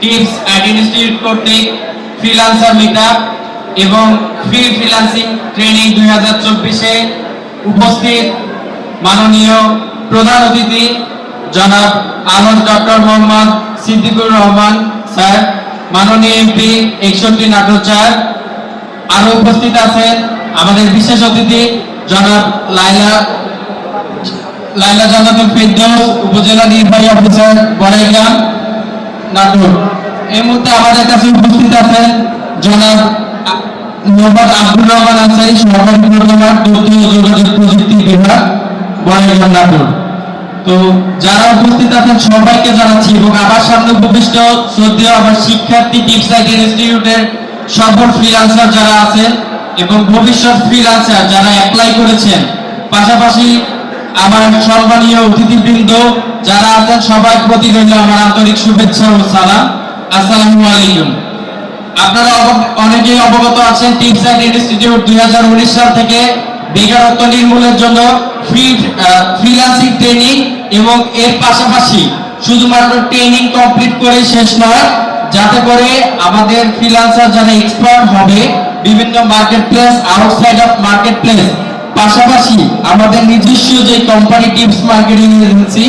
Tips ID institute কর্তৃক freelancer meetup এবং free freelancing training দুই হাজার চব্বিশে উপস্থিত মাননীয় প্রধান অতিথি জনাব আহমদ ডক্টর মোহাম্মদ সিদ্দিকুর রহমান স্যার, মাননীয় এমপি একষট্টি নাটক চার আরও উপস্থিত আছেন আমাদের বিশেষ অতিথি জনাব লাইলা লাইলা জান্নাতুল ফেরদৌস, উপজেলা নির্বাহী অফিসার বড়াইগ্রাম। নাটোর এই মুহূর্তে আমাদের কাছে উপস্থিত আছেন জনাব মোহাম্মদ আব্দুর রহমান আনসারি, সহকারী তথ্য যোগাযোগ প্রযুক্তি বিভাগ বড়াইগ্রাম নাটোর তো যারা উপস্থিত আছেন, সবাইকে জানাচ্ছি এবং আমার সামনে উপবিষ্ট শ্রদ্ধেয় আমার শিক্ষার্থী টিপস আইটি ইনস্টিটিউটের সফল ফ্রিল্যান্সার যারা আছেন এবং ভবিষ্যৎ ফ্রিল্যান্সার যারা অ্যাপ্লাই করেছেন, পাশাপাশি আমার সম্মানীয় অতিথিবৃন্দ, যারা আছেন সবার প্রতি রইল আমার আন্তরিক শুভেচ্ছা ও সালাম। আসসালামু আলাইকুম। আপনারা অনেকেই অবগত আছেন, টিপস অ্যান্ড ইনস্টিটিউট দুই সাল থেকে বেকারত্ব নির্মূলের জন্য ফ্রি ফ্রিল্যান্সিং ট্রেনিং এবং এর পাশাপাশি শুধুমাত্র ট্রেনিং কমপ্লিট করে শেষ নয়, যাতে করে আমাদের ফ্রিল্যান্সার যারা এক্সপার্ট হবে, বিভিন্ন market place outside of market place পাশাপাশি আমাদের নিজস্ব যে কোম্পানি টিপস মার্কেটিং এজেন্সি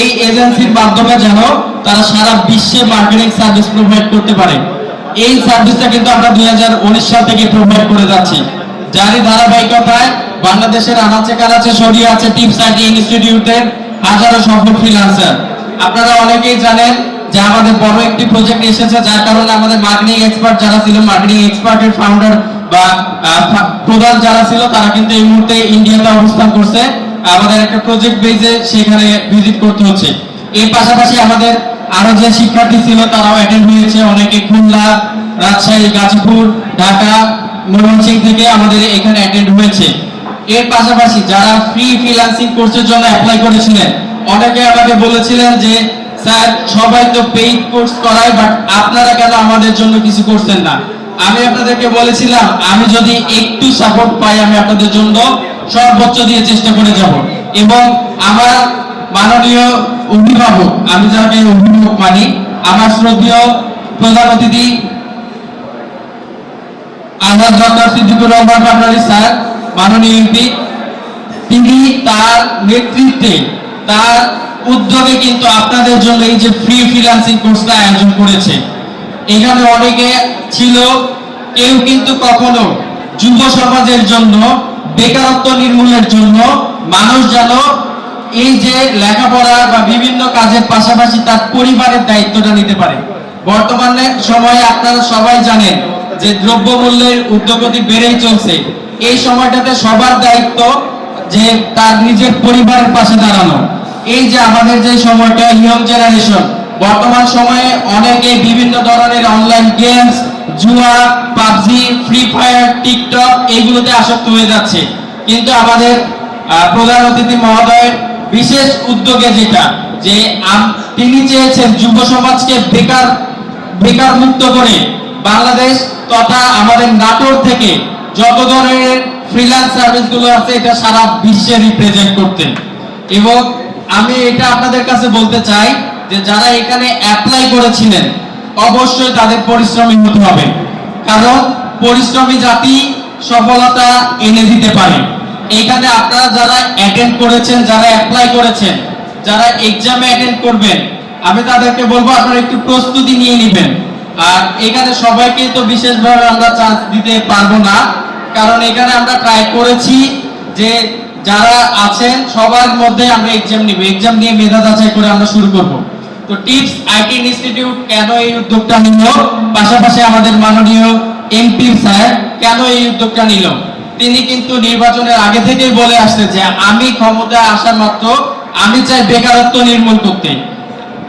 এই এজেন্সির মাধ্যমে যেন তারা সারা বিশ্বে মার্কেটিং সার্ভিস প্রোভাইড করতে পারে। এই সার্ভিসটা কিন্তু আমরা দুই সাল থেকে প্রোভাইড করে যাচ্ছি। যারই ধারাবাহিকতায় বাংলাদেশের আনাচে কানাচে ছড়িয়ে আছে টিপস আইটি ইনস্টিটিউটের হাজারো সফল ফ্রিল্যান্সার আপনারা অনেকেই জানেন যে আমাদের বড় একটি প্রজেক্ট এসেছে, যার কারণে আমাদের মার্কেটিং এক্সপার্ট যারা ছিল মার্কেটিং এক্সপার্টের ফাউন্ডার বা প্রধান যারা ছিল, তারা কিন্তু এই মুহূর্তে ইন্ডিয়াতে অবস্থান করছে। আমাদের একটা প্রজেক্ট বেজে সেখানে ভিজিট করতে হচ্ছে। এর পাশাপাশি আমাদের আরও যে শিক্ষার্থী ছিল, তারাও অ্যাটেন্ড হয়েছে। অনেকে খুলনা, রাজশাহী, গাজীপুর, ঢাকা থেকে আমাদের এখানে অ্যাটেন্ড হয়েছে। এর পাশাপাশি যারা ফ্রি ফ্রিল্যান্সিং কোর্সের জন্য অ্যাপ্লাই করেছিলেন, অনেকে আমাকে বলেছিলেন যে, স্যার, সবাই তো পেইড কোর্স করায় বাট আপনারা কেন আমাদের জন্য কিছু করছেন না? আমি আপনাদেরকে বলেছিলাম, আমি যদি একটু সাপোর্ট পাই আমি আপনাদের জন্য সর্বোচ্চ দিয়ে চেষ্টা করে যাব। এবং আমার মাননীয় অভিভাবক, আমি যাকে অভিভাবক মানি, আমার শ্রদ্ধেয় প্রধান অতিথি আজাদ ডক্টর সিদ্দিকুর রহমান পাটোয়ারি স্যার, মাননীয় এমপি, তিনি তার নেতৃত্বে, তার উদ্যোগে কিন্তু আপনাদের জন্য এই যে ফ্রি ফ্রিল্যান্সিং কোর্সটা আয়োজন করেছে। এখানে অনেকে ছিল, কেউ কিন্তু কখনো যুব সমাজের জন্য, বেকারত্ব নির্মূলের জন্য মানুষ যেন এই যে লেখাপড়া বা বিভিন্ন কাজের পাশাপাশি তার পরিবারের দায়িত্বটা নিতে পারে। বর্তমানে সময়ে আপনারা সবাই জানেন যে দ্রব্যমূল্যের উদ্যোগতি বেড়েই চলছে। এই সময়টাতে সবার দায়িত্ব যে তার নিজের পরিবারের পাশে দাঁড়ানো। এই যে আমাদের যে সময়টা ইয়ং জেনারেশন বর্তমান সময়ে অনেকে বিভিন্ন ধরনের অনলাইন গেমস জুয়া, পাবজি ফ্রি ফায়ার টিকটক এইগুলোতে আসক্ত হয়ে যাচ্ছে। কিন্তু আমাদের প্রধান অতিথি মহোদয়ের বিশেষ উদ্যোগে যেটা, যে তিনি চেয়েছেন যুব সমাজকে বেকার বেকার মুক্ত করে বাংলাদেশ তথা আমাদের নাটোর থেকে যত ধরনের ফ্রিল্যান্স সার্ভিসগুলো আছে, এটা সারা বিশ্বে রিপ্রেজেন্ট করতেন। এবং আমি এটা আপনাদের কাছে বলতে চাই যে যারা এখানে অ্যাপ্লাই করেছিলেন, অবশ্যই তাদের পরিশ্রমী হতে হবে। কারণ পরিশ্রমী জাতি সফলতা এনে দিতে পারে। এখানে আপনারা যারা অ্যাটেন্ড করেছেন, যারা অ্যাপ্লাই করেছেন, যারা এক্সামে অ্যাটেন্ড করবেন, আমি তাদেরকে বলব, আপনারা একটু প্রস্তুতি নিয়ে নেবেন। আর এখানে সবাইকে তো বিশেষভাবে আমরা চান্স দিতে পারব না। কারণ এখানে আমরা ট্রাই করেছি যে যারা আছেন, সবার মধ্যে আমরা এক্সাম নিব। এক্সাম নিয়ে মেধা যাচাই করে আমরা শুরু করব। তো টিপস আইটি ইনস্টিটিউট কেন এই উদ্যোগটা নিল? পাশাপাশি আমাদের মাননীয় এমপি স্যার কেন এই উদ্যোগটা নিল? তিনি কিন্তু নির্বাচনের আগে থেকেই বলে আসছে যে আমি ক্ষমতায় আসা মাত্র আমি চাই বেকারত্ব নির্মূল করতে।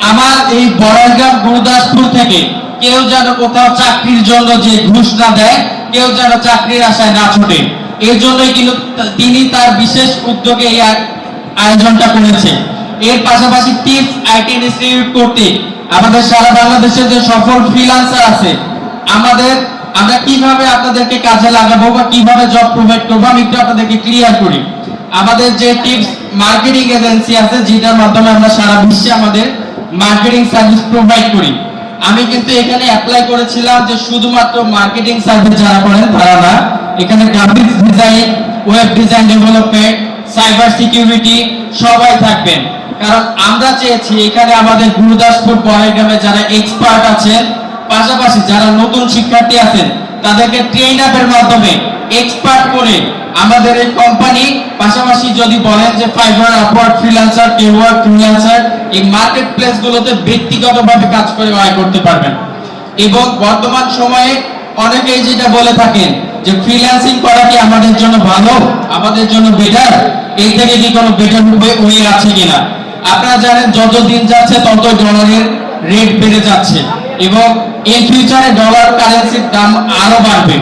আমার এই বড়াইগ্রাম গুরুদাসপুর থেকে কেউ যেন কোথাও চাকরির জন্য যে ঘুষ না দেয়, কেউ যেন চাকরির আশায় না ছুটে। এর জন্যই কিন্তু তিনি তার বিশেষ উদ্যোগে এই আয়োজনটা করেছে। এর পাশাপাশি টিপস আইটি ইনস্টিটিউট কর্তৃক আমাদের সারা বাংলাদেশের যে সফল ফ্রিল্যান্সার আছে, আমাদের, আমরা কীভাবে আপনাদেরকে কাজে লাগাবো বা কীভাবে জব প্রোভাইড করব আমি একটু আপনাদেরকে ক্লিয়ার করি। আমাদের যে টিপস মার্কেটিং এজেন্সি আছে, যেটার মাধ্যমে আমরা সারা বিশ্বে আমাদের মার্কেটিং সার্ভিস প্রোভাইড করি। আমি কিন্তু এখানে অ্যাপ্লাই করেছিলাম যে শুধুমাত্র মার্কেটিং সার্ভিস যারা করেন, তারা না, এখানে graphics design web design development cyber security সবাই থাকবেন। কারণ আমরা চেয়েছি এখানে আমাদের গুরুদাসপুর পড়াইগ্রামে যারা এক্সপার্ট আছেন, পাশাপাশি যারা নতুন শিক্ষার্থী আছেন, তাদেরকে ট্রেন আপের মাধ্যমে এক্সপার্ট করে আমাদের এই কোম্পানি পাশাপাশি যদি বলেন যে Fiverr Upwork Freelancer Kwork Freelancer এই মার্কেট প্লেস গুলোতে ব্যক্তিগতভাবে কাজ করে আয় করতে পারবেন। এবং বর্তমান সময়ে অনেকেই যেটা বলে থাকেন যে ফ্রিল্যান্সিং করা কি আমাদের জন্য ভালো, আমাদের জন্য বেটার এই থেকে কি কোনো বেটার ওয়ে আছে কিনা? আপনারা জানেন যত দিন যাচ্ছে তত ডলারের রেট বেড়ে যাচ্ছে এবং এই ফিউচারে ডলার কারেন্সির দাম আরও বাড়বে,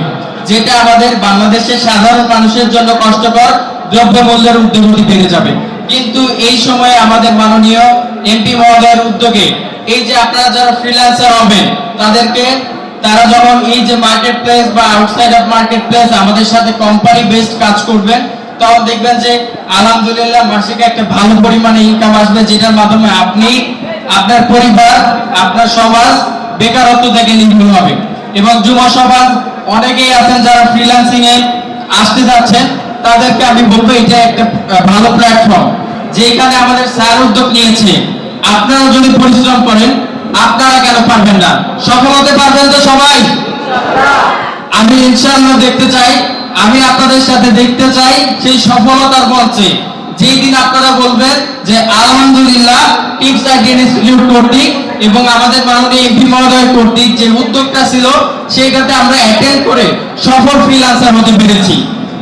যেটা আমাদের বাংলাদেশের সাধারণ মানুষের জন্য কষ্টকর দ্রব্যমূল্যের ঊর্ধ্বগতি বেড়ে যাবে। কিন্তু এই সময়ে আমাদের মাননীয় এমপি মহোদয়ের উদ্যোগে এই যে আপনারা যারা ফ্রিল্যান্সার হবেন, তাদেরকে তারা যখন এই যে মার্কেট প্লেস বা আউটসাইড অফ মার্কেট প্লেস আমাদের সাথে কোম্পানি বেসড কাজ করবেন তখন দেখবেন যে আলহামদুলিল্লাহ মাসিক একটা ভালো পরিমাণে ইনকাম আসবে, যেটার মাধ্যমে আপনি আপনার পরিবার, আপনার সমাজ বেকারত্ব থেকে নির্মূল হবে। এবং যুব সমাজ, অনেকেই আছেন যারা ফ্রিল্যান্সিং এ আসতে যাচ্ছেন, তাদেরকে আমি বলব এটা একটা ভালো প্ল্যাটফর্ম যেখানে আমাদের স্যার উদ্যোগ নিয়েছে। আপনারা যদি পরিশ্রম করেন, আপনারা কেন পারবেন না? সফল হতে পারবেন তো সবাই? আমি ইনশাআল্লাহ দেখতে চাই আমি আপনাদের সাথে দেখতে চাই সেই সফলতার মঞ্চে। যেই দিন আপনারা বলবেন যে, আলহামদুলিল্লাহ, টিপস অ্যান্ড ইনস্টিটিউট কর্তৃক এবং আমাদের মাননীয় এমপি মহোদয় কর্তৃক যে উদ্যোগটা ছিল, সেইটাতে আমরা অ্যাটেন্ড করে সফল ফ্রিল্যান্সার হতে পেরেছি।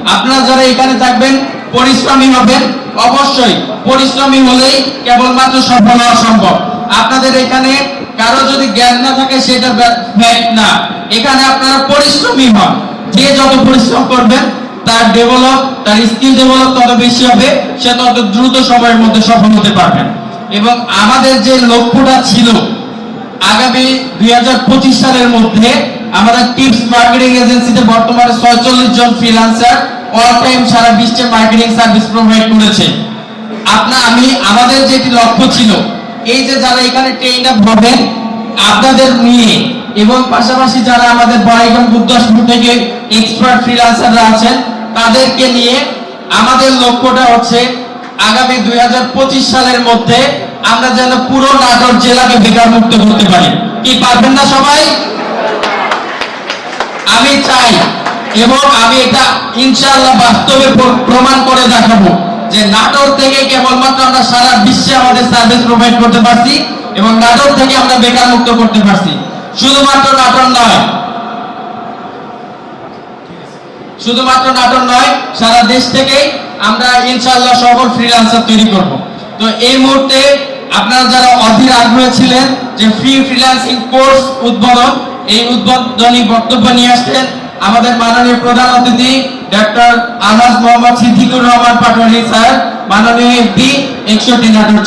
আপনারা যারা এখানে থাকবেন, পরিশ্রমী হবেন, অবশ্যই পরিশ্রমী হলেই কেবলমাত্র সফল হওয়া সম্ভব। আপনাদের এখানে কারও যদি জ্ঞান না থাকে, সেটা না। এখানে আপনারা পরিশ্রমী হন। যে যত পরিশ্রম করবেন তার ডেভেলপ তার স্কিল ডেভেলপ তত বেশি হবে, সে তত দ্রুত সময়ের মধ্যে সফল হতে পারবেন এবং আমাদের যে লক্ষ্যটা ছিল, আগামী দুই হাজার পঁচিশ সালের মধ্যে আমাদের টিপস মার্কেটিং এজেন্সিতে বর্তমানে ছয়চল্লিশ জন ফ্রিল্যান্সার অল টাইম সারা বিশ্বে মার্কেটিং সার্ভিস প্রোভাইড করেছে। আপনার আমি, আমাদের যেটি লক্ষ্য ছিল, এই যে যারা এখানে ট্রেন আপ হবেন, আপনাদের নিয়ে, এবং পাশাপাশি যারা আমাদের বড়াইগ্রাম গুরদাসপুর থেকে এক্সপার্ট ফ্রিল্যান্সাররা আছেন, তাদেরকে নিয়ে আমাদের লক্ষ্যটা হচ্ছে আগামী দুই সালের মধ্যে আমরা যেন পুরো নাটোর জেলাকে বেকার মুক্ত করতে পারি। কি পারবেন না সবাই? আমি চাই এবং আমি এটা ইনশাআল্লাহ বাস্তবে প্রমাণ করে দেখাবো যে নাটোর থেকে কেবলমাত্র আমরা সারা বিশ্বে আমাদের সার্ভিস প্রোভাইড করতে পারছি এবং নাটোর থেকে আমরা বেকার মুক্ত করতে পারছি। শুধুমাত্র নাটোর নয় শুধুমাত্র নাটোর নয়, সারা দেশ থেকেই আমরা ইনশাআল্লাহ সকল ফ্রিল্যান্সার তৈরি করব। তো এই মুহূর্তে আপনারা যারা অধীর আগ্রহী ছিলেন যে ফ্রি ফ্রিল্যান্সিং কোর্স উদ্বোধন, এই উদ্বোধনী বক্তব্য নিয়ে আসছেন আমাদের মাননীয় প্রধান অতিথি ডক্টর আলহাজ মোহাম্মদ সিদ্দিকুর রহমান পাটোয়ারি স্যার, মাননীয় এমপি একষট্টি নাটোর